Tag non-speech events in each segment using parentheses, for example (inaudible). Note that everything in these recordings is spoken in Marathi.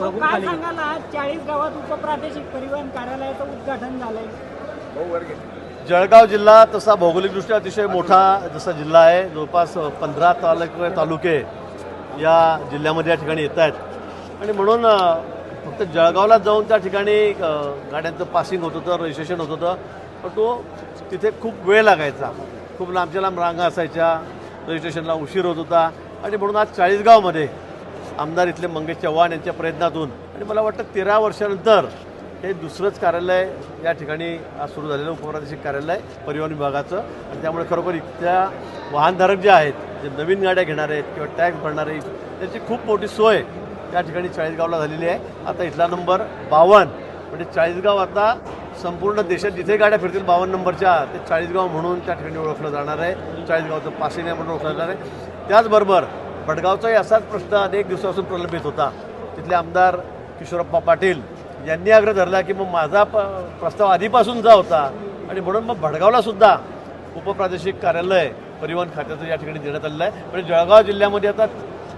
काय सांगाल आज चाळीस गावात उपप्रादेशिक परिवहन कार्यालयाचं उद्घाटन झालंय. जळगाव जिल्हा तसा भौगोलिकदृष्ट्या अतिशय मोठा जसा जिल्हा आहे. जवळपास पंधरा तालुके तालुके या जिल्ह्यामध्ये या ठिकाणी येत आहेत. आणि म्हणून फक्त जळगावला जाऊन त्या ठिकाणी गाड्यांचं पासिंग होत होतं रजिस्ट्रेशन होत होतं. पण तो तिथे खूप वेळ लागायचा. खूप लांबच्या लांब रांगा असायच्या रजिस्ट्रेशनला उशीर होत होता. आणि म्हणून आज चाळीसगावमध्ये आमदार इथले मंगेश चव्हाण यांच्या प्रयत्नातून. आणि मला वाटतं तेरा वर्षानंतर हे दुसरंच कार्यालय या ठिकाणी आज सुरू झालेलं उपप्रादेशिक कार्यालय परिवहन विभागाचं. आणि त्यामुळे खरोखर इथल्या वाहनधारक जे आहेत जे नवीन गाड्या घेणार आहेत किंवा टॅक्स भरणारे त्याची खूप मोठी सोय त्या ठिकाणी चाळीसगावला झालेली आहे. आता इथला नंबर बावन्न म्हणजे चाळीसगाव आता संपूर्ण देशात जिथे गाड्या फिरतील बावन्न नंबरच्या ते चाळीसगाव म्हणून त्या ठिकाणी ओळखलं जाणार आहे. चाळीसगावचं पासिंग म्हणून ओळखलं जाणार आहे. त्याचबरोबर भटगावचाही असाच प्रश्न अनेक दिवसापासून प्रलंबित होता. तिथले आमदार किशोरप्पा पाटील यांनी आग्रह धरला की मग माझा प प्रस्ताव आधीपासूनचा होता. आणि म्हणून मग भडगावला सुद्धा उपप्रादेशिक कार्यालय परिवहन खात्याचं या ठिकाणी देण्यात आलेलं आहे. म्हणजे जळगाव जिल्ह्यामध्ये आता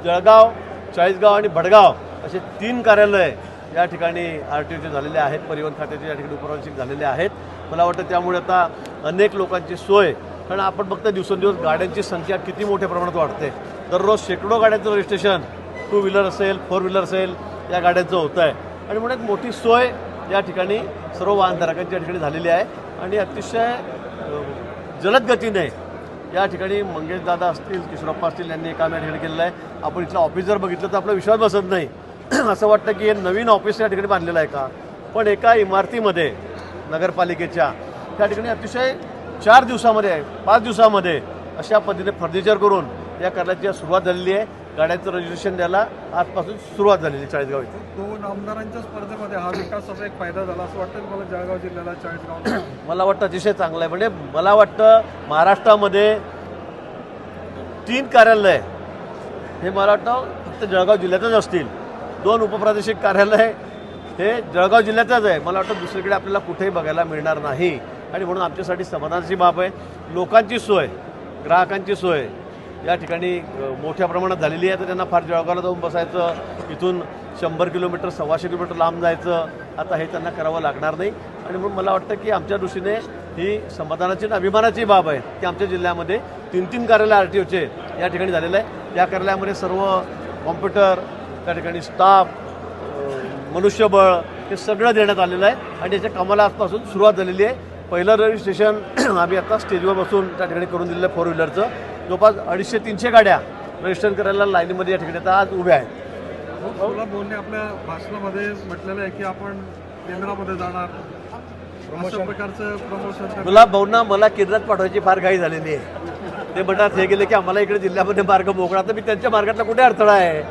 जळगाव चाळीसगाव आणि भडगाव असे तीन कार्यालय या ठिकाणी आर टी ओचे झालेले आहेत परिवहन खात्याचे या ठिकाणी उपप्रादेशिक झालेले आहेत. मला वाटतं त्यामुळे आता अनेक लोकांची सोय कारण आपण बघता दिवसेंदिवस गाड्यांची संख्या किती मोठ्या प्रमाणात वाढते. दररोज शेकडो गाड्यांचं रजिस्ट्रेशन टू व्हीलर असेल फोर व्हीलर असेल या गाड्यांचं होतं आहे आणि म्हणून एक मोठी सोय या ठिकाणी सर्व वाहनधारकांच्या ठिकाणी झालेली आहे. आणि अतिशय जलद गतीने या ठिकाणी मंगेश दादा असतील किशोरप्पा असतील यांनी काम या ठिकाणी केलेलं आहे. आपण इथलं ऑफिस जर बघितलं तर आपला विश्वास बसत नाही. (clears throat) असं वाटतं की हे नवीन ऑफिस या ठिकाणी बांधलेलं आहे का? पण एका इमारतीमध्ये नगरपालिकेच्या त्या ठिकाणी अतिशय चार दिवसामध्ये पाच दिवसामध्ये अशा पद्धतीने फर्निचर करून या कार्याची सुरुवात झालेली आहे गाड्यांचं रजिस्ट्रेशन द्यायला आजपासून सुरुवात झालेली आहे चाळीसगाव इथे. दोन आमदारांच्या स्पर्धेमध्ये हा विकासाचा एक फायदा झाला असं वाटतं मला जळगाव जिल्ह्याला चाळीसगाव? (clears throat) मला वाटतं अतिशय चांगलं आहे. म्हणजे मला वाटतं महाराष्ट्रामध्ये तीन कार्यालय हे मला वाटतं फक्त जळगाव जिल्ह्यातच असतील. दोन उपप्रादेशिक कार्यालय हे जळगाव जिल्ह्यातच आहे. मला वाटतं दुसरीकडे आपल्याला कुठेही बघायला मिळणार नाही. आणि म्हणून आमच्यासाठी समाधानाची बाब आहे. लोकांची सोय ग्राहकांची सोय या ठिकाणी मोठ्या प्रमाणात झालेली आहे. तर त्यांना फार जळगावला जाऊन बसायचं. इथून शंभर किलोमीटर सव्वाशे किलोमीटर लांब जायचं. आता हे त्यांना करावं लागणार नाही. आणि म्हणून मला वाटतं की आमच्या दृष्टीने ही समाधानाची आणि अभिमानाची बाब आहे की आमच्या जिल्ह्यामध्ये तीन तीन कार्यालय आर टी ओचे या ठिकाणी झालेलं आहे. या कार्यालयामध्ये सर्व कॉम्प्युटर त्या ठिकाणी स्टाफ मनुष्यबळ हे सगळं देण्यात आलेलं आहे. आणि याच्या कामाला आजपासून सुरुवात झालेली आहे. पहिलं रजिस्ट्रेशन (clears throat) आम्ही आता स्टेजवर बसून त्या ठिकाणी करून दिलेलं आहे फोर व्हीलरचं. जवळपास अडीचशे तीनशे गाड्या रजिस्ट्रेशन करायला लाईनीमध्ये या ठिकाणी आता आज उभ्या आहेत. बोलणे आपल्या भाषणामध्ये म्हटलेलं आहे की आपण केंद्रामध्ये जाणार. अशा प्रकारचं प्रमोशन गुलाब भाऊंना मला केंद्रात पाठवायची फार घाई झालेली आहे. ते म्हणतात हे गेले की आम्हाला इकडे जिल्ह्यामध्ये मार्ग मोकळा. तर मी त्यांच्या मार्गातला कुठे अडथळा आहे?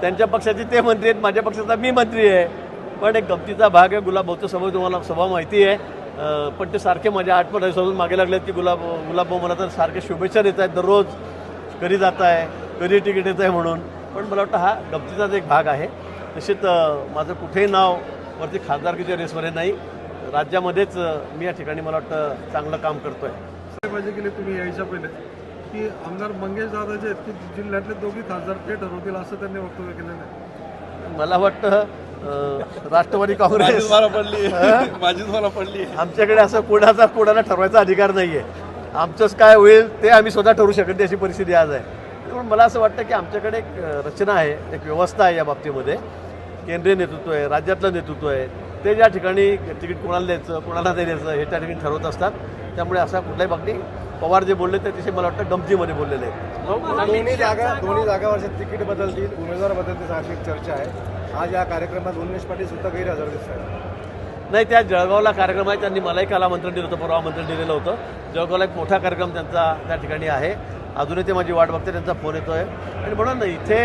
त्यांच्या पक्षाचे ते मंत्री आहेत माझ्या पक्षाचा मी मंत्री आहे. पण एक गमतीचा भाग आहे गुलाब भाऊचं सभा तुम्हाला सभा माहिती आहे. पण ते सारखे माझ्या आठ पंधरा दिवसापासून मागे लागले आहेत की गुलाब गुलाब भाऊ मला तर सारखे शुभेच्छा देत आहेत. दररोज कधी जात आहे कधी तिकीट येत आहे म्हणून. पण मला वाटतं हा गमतीचाच एक भाग आहे. निश्चित अं, माझं कुठेही नाव वरती खासदारकीच्या रेसमध्ये नाही. राज्यामध्येच मी या ठिकाणी मला वाटतं चांगलं काम करतोय. पाहिजे केले तुम्ही यायच्या पहिले. की आमदार मंगेश दादा जे आहेत की जिल्ह्यातले दोघी खासदार ते ठरवतील असं त्यांनी वक्तव्य केलेलं आहे. मला वाटतं राष्ट्रवादी काँग्रेस. पडली. माझीच मला पडली. आमच्याकडे असं कोणाचा कोणाला ठरवायचा अधिकार नाही आहे आमचंच काय होईल ते आम्ही स्वतः ठरवू शकत नाही अशी परिस्थिती आज आहे. म्हणून मला असं वाटतं की आमच्याकडे एक रचना आहे एक व्यवस्था आहे या बाबतीमध्ये. केंद्रीय नेतृत्व आहे राज्यातलं नेतृत्व आहे. ते ज्या ठिकाणी तिकीट कोणाला द्यायचं कोणाला नाही द्यायचं हे त्या ठिकाणी ठरवत असतात. त्यामुळे असा कुठल्याही बाबतीत पवार जे बोलले ते तिथे मला वाटतं गमतीमध्ये बोललेले आहेत. दोन्ही जागा दोन्ही जागावरचे तिकीट बदलतील उमेदवार बदलतील अशी एक चर्चा आहे. आज या कार्यक्रमात उन्मेष पाटील सुद्धा गैरहजर दिसत आहेत. नाही त्या जळगावला कार्यक्रम आहे. त्यांनी मलाही काल आमंत्रण दिलं होतं परवा आमंत्रण दिलेलं होतं. जळगावला एक मोठा कार्यक्रम त्यांचा त्या ठिकाणी आहे. अजूनही ते माझी वाट बघते त्यांचा फोन येतो आहे आणि म्हणून इथे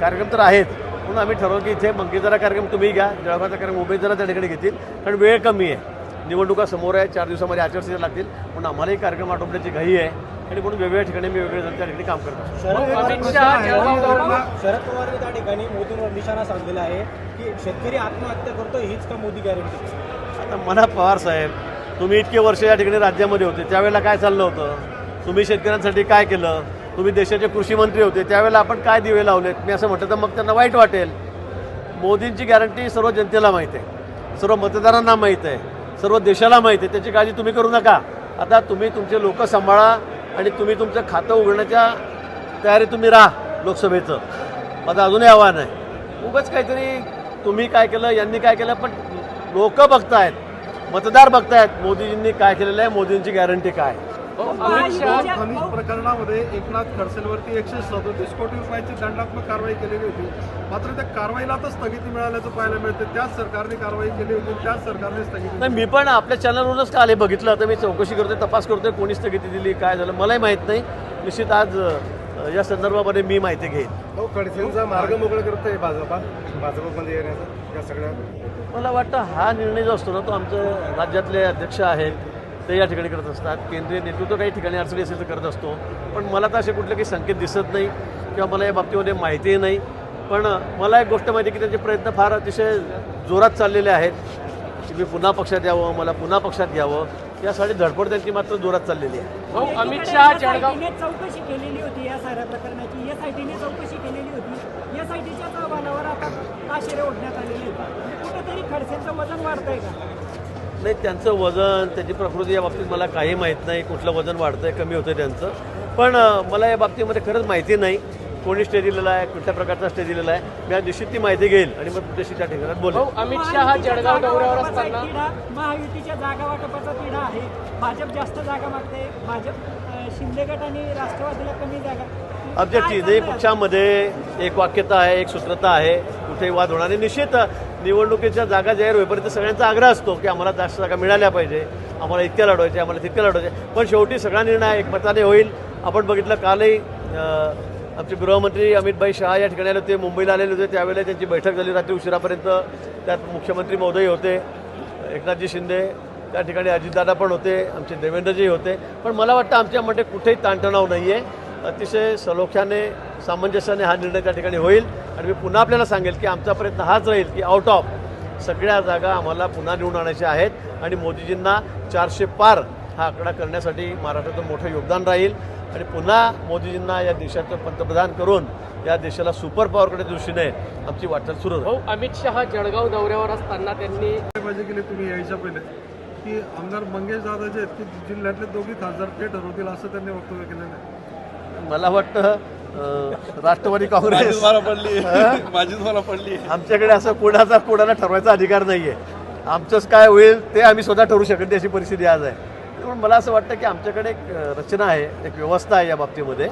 कार्यक्रम तर आहेत म्हणून आम्ही ठरवलं की इथे मंगेजरा कार्यक्रम तुम्ही घ्या. जळगावचा कार्यक्रम उमेदवारा त्या ठिकाणी घेतील. कारण वेळ कमी आहे. निवडणुका समोर आहे चार दिवसामध्ये आचारसंहिता लागतील. म्हणून आम्हालाही कार्यक्रम आटोपण्याची घाई आहे. आणि म्हणून वेगवेगळ्या ठिकाणी मी वेगवेगळ्या त्या ठिकाणी काम करत शरद पवारने त्या ठिकाणी मोदींवर निशाणा साधलेला आहे की शेतकरी आत्महत्या करतो हीच का मोदी गॅरंटी आता म्हणा पवार साहेब तुम्ही इतके वर्ष या ठिकाणी राज्यामध्ये होते त्यावेळेला काय चाललं होतं? तुम्ही शेतकऱ्यांसाठी काय केलं? तुम्ही देशाचे कृषी मंत्री होते त्यावेळेला आपण काय दिवे लावलेत? मी असं म्हटलं तर मग त्यांना वाईट वाटेल. मोदींची गॅरंटी सर्व जनतेला माहीत आहे सर्व मतदारांना माहीत आहे सर्व देशाला माहीत आहे त्याची काळजी तुम्ही करू नका. आता तुम्ही तुमचे लोक सांभाळा आणि तुम्ही तुमचं खातं उघडण्याच्या तयारी तुम्ही राहा लोकसभेचं. माझं अजूनही आव्हान आहे. उगंच काहीतरी तुम्ही काय केलं यांनी काय केलं पण लोक बघतायत मतदार बघतायत मोदीजींनी काय केलेलं आहे मोदींची गॅरंटी काय खनिज प्रकरणामध्ये एकनाथ खडसेंवरती एकशे सदोतीस कोटी रुपयाची दंडात्मक कारवाई केलेली होती. मात्र त्या कारवाईला आता स्थगिती मिळाल्याचं पाहायला मिळते. त्याच सरकारने कारवाई केली होती. त्याच सरकारने स्थगिती नाही मी पण आपल्या चॅनलवरूनच का आले बघितलं. तर मी चौकशी करतोय तपास करतोय कोणी स्थगिती दिली काय झालं मलाही माहीत नाही. निश्चित आज या संदर्भामध्ये मी माहिती घेईन. खडसेंचा मार्ग मोकळा करतोय भाजपा. भाजपमध्ये येण्याचा या सगळ्या. मला वाटतं हा निर्णय जो असतो ना तो आमचे राज्यातले अध्यक्ष आहेत ते या ठिकाणी करत असतात. केंद्रीय नेतृत्व काही ठिकाणी अडचणी असेल तर करत असतो. पण मला तर असे कुठले काही संकेत दिसत नाही किंवा मला या बाबतीमध्ये माहितीही नाही. पण मला एक गोष्ट माहिती की त्यांचे प्रयत्न फार अतिशय जोरात चाललेले आहेत. की मी पुन्हा पक्षात यावं मला पुन्हा पक्षात घ्यावं यासाठी धडपड त्यांची मात्र जोरात चाललेली आहे. अमित शहा जळगाव चौकशी केलेली होती या साऱ्या प्रकरणाची. एस आय टीने चौकशी केलेली होती. एस आय टीच्याच अहवालावर आता ताशेरे ओढण्यात आलेले म्हणजे कुठेतरी खडसेंचं वजन वाढतंय का? नाही त्यांचं वजन त्याची प्रकृती या बाबतीत मला काही माहीत नाही. कुठलं वजन वाढतंय कमी होतं त्यांचं. पण मला या बाबतीमध्ये खरंच माहिती नाही. कोणी स्टे दिलेला आहे कुठल्या प्रकारचा स्टे दिलेला आहे. मी आज निश्चित ती माहिती घेईल आणि मग तुमच्याशी त्या ठिकाणात बोलेल अमित शहा जळगाव दौऱ्यावर महायुतीच्या असताना जागा वाटपाचा एक तिढा, महायुतीच्या जागा वाटपाचा तिढा आहे. भाजप जास्त जागा मागते. भाजप शिंदे गट आणि राष्ट्रवादीला कमी जागा आमच्या तिन्ही? पक्षामध्ये एक वाक्यता आहे एक सूत्रता आहे कुठेही वाद होणार नाही. निश्चित निवडणुकीच्या जागा जाहीर होईपर्यंत सगळ्यांचा आग्रह असतो की आम्हाला जास्त जागा मिळाल्या पाहिजे. आम्हाला इतक्या लढवायचे आम्हाला तितक्या लढवायचे पण शेवटी सगळा निर्णय एकमताने होईल. आपण बघितलं कालही आमचे गृहमंत्री अमितभाई शहा या ठिकाणी आले होते मुंबईला आलेले होते. त्यावेळेला त्यांची बैठक झाली. रात्री उशिरापर्यंत त्यात मुख्यमंत्री महोदय होते. एकनाथजी शिंदे त्या ठिकाणी अजितदादा पण होते. आमचे देवेंद्रजी होते. पण मला वाटतं आमच्यामध्ये कुठेही ताणतणाव नाही आहे अतिशय सलोख्याने सामंजस्याने हा निर्णय त्या ठिकाणी होईल. आणि मी पुन्हा आपल्याला सांगेल की आमचा प्रयत्न हाच राहील की आउट ऑफ सगळ्या जागा आम्हाला पुन्हा निवडून आणायच्या आहेत. आणि मोदीजींना चारशे पार हा आकडा करण्यासाठी महाराष्ट्राचं मोठं योगदान राहील. आणि पुन्हा मोदीजींना या देशाचं पंतप्रधान करून या देशाला सुपर पॉवर करण्याच्या दृष्टीने आमची वाटचाल सुरू भाऊ अमित शहा जळगाव दौऱ्यावर असताना त्यांनी पाहिजे केली तुम्ही यायच्या पहिले? की आमदार मंगेश दादा जे आहेत की जिल्ह्यातले दोघी खासदार ते ठरवतील असं त्यांनी वक्तव्य केलेलं आहे. मला वाटतं राष्ट्रवादी काँग्रेस. पडली. माझीच मला पडली. आमच्याकडे असं कोणाचा कोणाला ठरवायचा अधिकार नाही आहे आमचंच काय होईल ते आम्ही स्वतः ठरवू शकत नाही अशी परिस्थिती आज आहे. म्हणून मला असं वाटतं की आमच्याकडे एक रचना आहे एक व्यवस्था आहे या बाबतीमध्ये.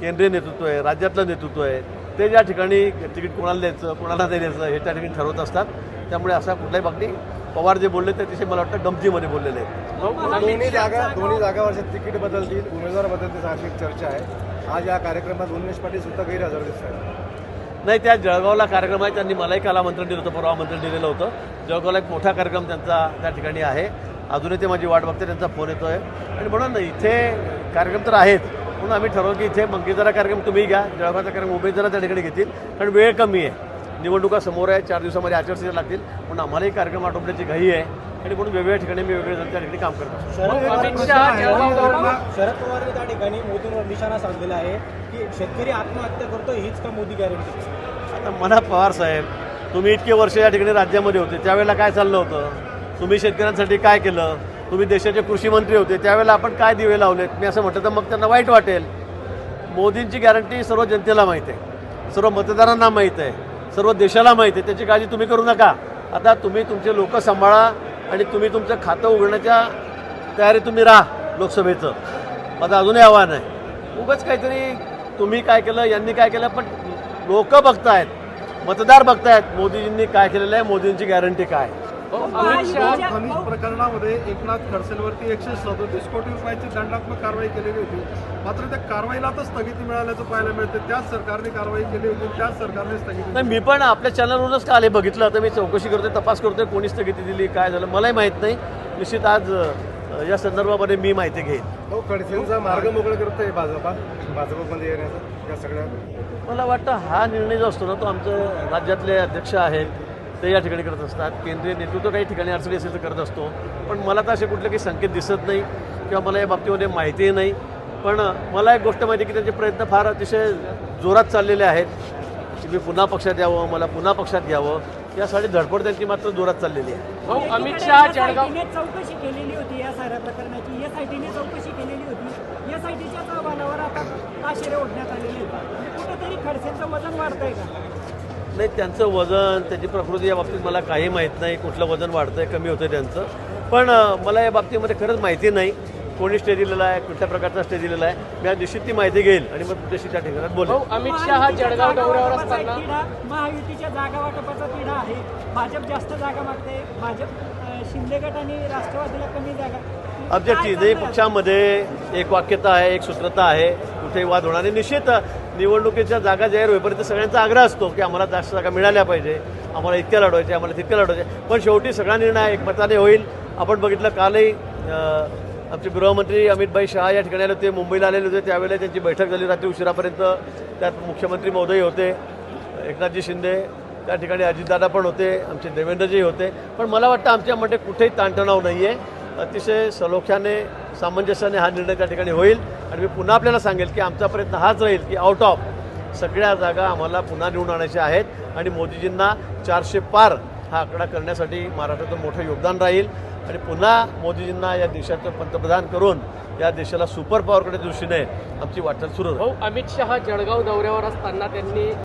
केंद्रीय नेतृत्व आहे राज्यातलं नेतृत्व आहे. ते ज्या ठिकाणी तिकीट कोणाला द्यायचं कोणाला नाही द्यायचं हे त्या ठिकाणी ठरवत असतात. त्यामुळे असा कुठल्याही बाबतीत पवार जे बोलले ते अतिशय मला वाटतं गमतीमध्ये बोललेले आहेत. दोन्ही जागा दोन्ही जागावरचे तिकीट बदलतील उमेदवार बदलतील अशी एक चर्चा आहे. आज या कार्यक्रमात उन्मेष पाटील सुद्धा गैरहजर दिसत आहेत. नाही त्या जळगावला कार्यक्रम आहे. त्यांनी मलाही काल आमंत्रण दिलं होतं परवा आमंत्रण दिलेलं होतं. जळगावला एक मोठा कार्यक्रम त्यांचा त्या ठिकाणी आहे. अजूनही ते माझी वाट बघते त्यांचा फोन येतो आहे आणि म्हणून इथे कार्यक्रम तर आहेत. म्हणून आम्ही ठरवलं की इथे मंगेजरा कार्यक्रम तुम्ही घ्या. जळगावचा कार्यक्रम मुंबईत त्या ठिकाणी घेतील. कारण वेळ कमी आहे. निवडणुका समोर आहे. चार दिवसामध्ये आचारसंहिता लागतील. म्हणून आम्हालाही कार्यक्रम आटोपण्याची घाई आहे. आणि म्हणून वेगवेगळ्या ठिकाणी मी वेगवेगळ्या जण त्या ठिकाणी काम करत शरद पवारने त्या ठिकाणी मोदींवर निशाणा साधलेला आहे की शेतकरी आत्महत्या करतो हीच का मोदी गॅरंटी आता मला पवार साहेब तुम्ही इतके वर्ष या ठिकाणी राज्यामध्ये होते त्यावेळेला काय चाललं होतं? तुम्ही शेतकऱ्यांसाठी काय केलं? तुम्ही देशाचे कृषी मंत्री होते त्यावेळेला आपण काय दिवे लावलेत? मी असं म्हटलं तर मग त्यांना वाईट वाटेल. मोदींची गॅरंटी सर्व जनतेला माहीत आहे सर्व मतदारांना माहीत आहे सर्व देशाला माहीत आहे त्याची काळजी तुम्ही करू नका. आता तुम्ही तुमचे लोक सांभाळा आणि तुम्ही तुमचं खातं उघडण्याच्या तयारी तुम्ही राहा लोकसभेचं. माझं अजूनही आव्हान आहे. उगाच काहीतरी तुम्ही काय केलं यांनी काय केलं पण लोक बघतायत मतदार बघतायत मोदीजींनी काय केलेलं आहे मोदींची गॅरंटी काय खनिज प्रकरणामध्ये एकनाथ खडसेंवरती एकशे सदोतीस कोटी रुपयाची दंडात्मक कारवाई केलेली होती. मात्र त्या कारवाईला आता स्थगिती मिळाल्याचं पाहायला मिळते. त्याच सरकारने कारवाई केली होती. त्याच सरकारने स्थगिती नाही मी पण आपल्या चॅनलवरूनच का आले बघितलं. तर मी चौकशी करतोय तपास करतोय कोणी स्थगिती दिली काय झालं मलाही माहीत नाही. निश्चित आज या संदर्भामध्ये मी माहिती घेईन. तो खडसेंचा मार्ग मोकळा करतोय भाजपा. भाजपमध्ये येण्याचा या सगळ्या. मला वाटतं हा निर्णय जो असतो ना तो आमचे राज्यातले अध्यक्ष आहेत ते या ठिकाणी करत असतात. केंद्रीय नेतृत्व काही ठिकाणी अडचणी असेल तर करत असतो. पण मला तर असे कुठले काही संकेत दिसत नाही किंवा मला या बाबतीमध्ये माहितीही नाही. पण मला एक गोष्ट माहिती आहे की त्यांचे प्रयत्न फार अतिशय जोरात चाललेले आहेत. की मी पुन्हा पक्षात यावं मला पुन्हा पक्षात घ्यावं. यासाठी धडपड त्यांची मात्र जोरात चाललेली आहे. भाऊ अमित शहा जळगाव चौकशी केलेली होती या साऱ्या प्रकरणाची. एस आय टीने चौकशी केलेली होती. एस आय टीच्याच अहवालावर आता ताशेरे ओढण्यात आलेले म्हणजे कुठेतरी खडसेंचं वजन वाढतंय का? नाही त्यांचं वजन त्याची प्रकृती या बाबतीत मला काही माहीत नाही. कुठलं वजन वाढतंय कमी होतं त्यांचं. पण मला या बाबतीमध्ये खरंच माहिती नाही. कोणी स्टे दिलेला आहे कुठल्या प्रकारचा स्टे दिलेला आहे. मी आज निश्चित ती माहिती घेईल आणि मग तुझ्याशी त्या ठिकाणात भाऊ अमित शहा जळगाव दौऱ्यावर असताना महायुतीच्या जागा वाटपाचा तिढा आहे. भाजप जास्त जागा मागते. भाजप शिंदे गट आणि राष्ट्रवादीला कमी जागा आमच्या तिन्ही? पक्षामध्ये एक वाक्यता आहे एक सूत्रता आहे. कुठेही वाद होणार नाही. निश्चित निवडणुकीच्या जागा जाहीर होईपर्यंत सगळ्यांचा आग्रह असतो की आम्हाला जास्त जागा मिळाल्या पाहिजे आम्हाला इतक्या लढवायचे आम्हाला तितक्या लढवायचे. पण शेवटी सगळा निर्णय एकमताने होईल. आपण बघितलं कालही आमचे गृहमंत्री अमितभाई शहा या ठिकाणी आले होते मुंबईला आलेले होते. त्यावेळेला त्यांची बैठक झाली रात्री उशिरापर्यंत त्यात मुख्यमंत्री महोदय होते. एकनाथजी शिंदे त्या ठिकाणी अजितदादा पण होते आमचे देवेंद्रजी होते. पण मला वाटतं आमच्यामध्ये कुठेही ताणतणाव नाही आहे अतिशय सलोख्याने सामंजस्याने हा निर्णय त्या ठिकाणी होईल. आणि मी पुन्हा आपल्याला सांगेल की आमचा प्रयत्न हाच राहील की आउट ऑफ सगळ्या जागा आम्हाला पुन्हा निवडून आणायच्या आहेत आणि मोदीजींना चारशे पार हा आकडा करण्यासाठी महाराष्ट्राचं मोठं योगदान राहील. आणि पुन्हा मोदीजींना या देशाचं पंतप्रधान करून या देशाला सुपर पॉवरकडे दृष्टीने आमची वाटचाल सुरू भाऊ अमित शहा जळगाव दौऱ्यावर असताना त्यांनी